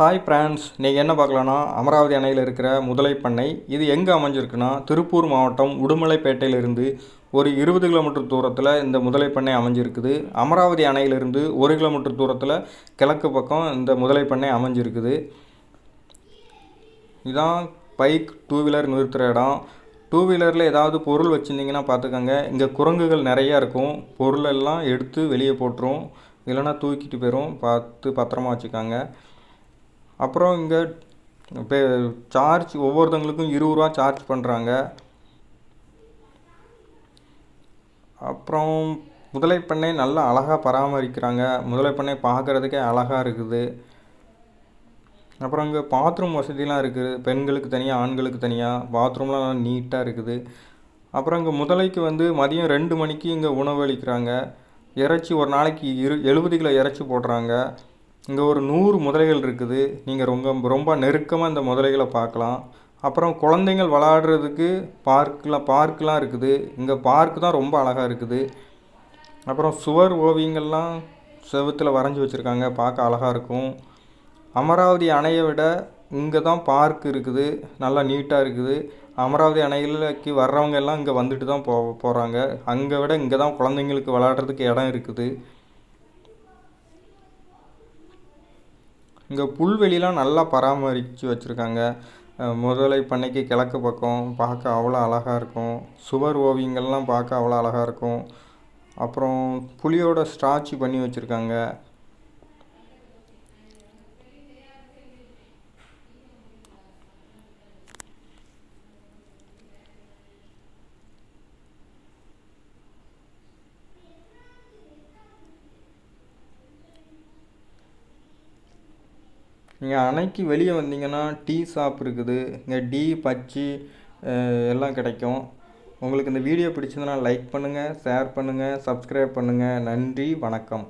Hi France நீங்கள் என்ன பார்க்கலான்னா அமராவதி அணையில் இருக்கிற முதலை பண்ணை இது எங்கே அமைஞ்சிருக்குன்னா திருப்பூர் மாவட்டம் உடுமலைப்பேட்டையிலிருந்து ஒரு இருபது கிலோமீட்டர் தூரத்தில் இந்த முதலை பண்ணை அமைஞ்சிருக்குது. அமராவதி அணையிலிருந்து ஒரு கிலோமீட்டர் தூரத்தில் கிழக்கு பக்கம் இந்த முதலை பண்ணை அமைஞ்சிருக்குது. இதான் பைக் டூ வீலர் நிறுத்துகிற இடம். டூ வீலரில் ஏதாவது பொருள் வச்சுருந்தீங்கன்னா பார்த்துக்கோங்க. இங்கே குரங்குகள் நிறையா இருக்கும். பொருளெல்லாம் எடுத்து வெளியே போட்டுரும். இல்லைன்னா தூக்கிட்டு போயிடும் பார்த்து பத்திரமா வச்சுக்காங்க. அப்புறம் இங்கே இப்போ சார்ஜ் ஒவ்வொருத்தவங்களுக்கும் இருபது ரூபா சார்ஜ் பண்ணுறாங்க அப்புறம் முதலை பண்ணை நல்லா அழகாக பராமரிக்கிறாங்க. முதலை பண்ணை பார்க்குறதுக்கே அழகாக இருக்குது. அப்புறம் இங்கே பாத்ரூம் வசதிலாம் இருக்குது. பெண்களுக்கு தனியாக ஆண்களுக்கு தனியாக பாத்ரூம்லாம் நல்லா நீட்டாக இருக்குது. அப்புறம் இங்கே முதலைக்கு வந்து மதியம் ரெண்டு மணிக்கு இங்கே உணவு அளிக்கிறாங்க. இறைச்சி ஒரு நாளைக்கு இரு எழுபது கிலோ இறைச்சி போடுறாங்க. இங்கே ஒரு நூறு முதலைகள் இருக்குது. நீங்கள் ரொம்ப ரொம்ப நெருக்கமாக இந்த முதலைகளை பார்க்கலாம். அப்புறம் குழந்தைங்கள் விளாடுறதுக்கு பார்க்கெலாம் பார்க்கெலாம் இருக்குது. இங்கே பார்க் தான் ரொம்ப அழகாக இருக்குது. அப்புறம் சுவர் ஓவியங்கள்லாம் செவத்தில் வரைஞ்சி வச்சுருக்காங்க. பார்க்க அழகாக இருக்கும். அமராவதி அணையை விட இங்கே தான் பார்க் இருக்குது. நல்லா நீட்டாக இருக்குது. அமராவதி அணைகளுக்கு வர்றவங்க எல்லாம் இங்கே வந்துட்டு தான் போ போகிறாங்க அங்கே விட இங்கே தான் குழந்தைங்களுக்கு விளாட்றதுக்கு இடம் இருக்குது. இங்கே புல்வெளிலாம் நல்லா பராமரித்து வச்சுருக்காங்க. முதலை பண்ணைக்கு கிழக்கு பக்கம் பார்க்க அவ்வளோ அழகாக இருக்கும். சுவர் ஓவியங்கள்லாம் பார்க்க அவ்வளோ அழகாக இருக்கும். அப்புறம் புலியோட ஸ்டாச்சு பண்ணி வச்சுருக்காங்க. நீங்கள் அணைக்கு வெளியே வந்தீங்கன்னா டீ ஷாப் இருக்குது. இங்கே டீ பச்சி எல்லாம் கிடைக்கும். உங்களுக்கு இந்த வீடியோ பிடிச்சிருந்தனா லைக் பண்ணுங்கள் ஷேர் பண்ணுங்கள் சப்ஸ்கிரைப் பண்ணுங்கள் நன்றி வணக்கம்.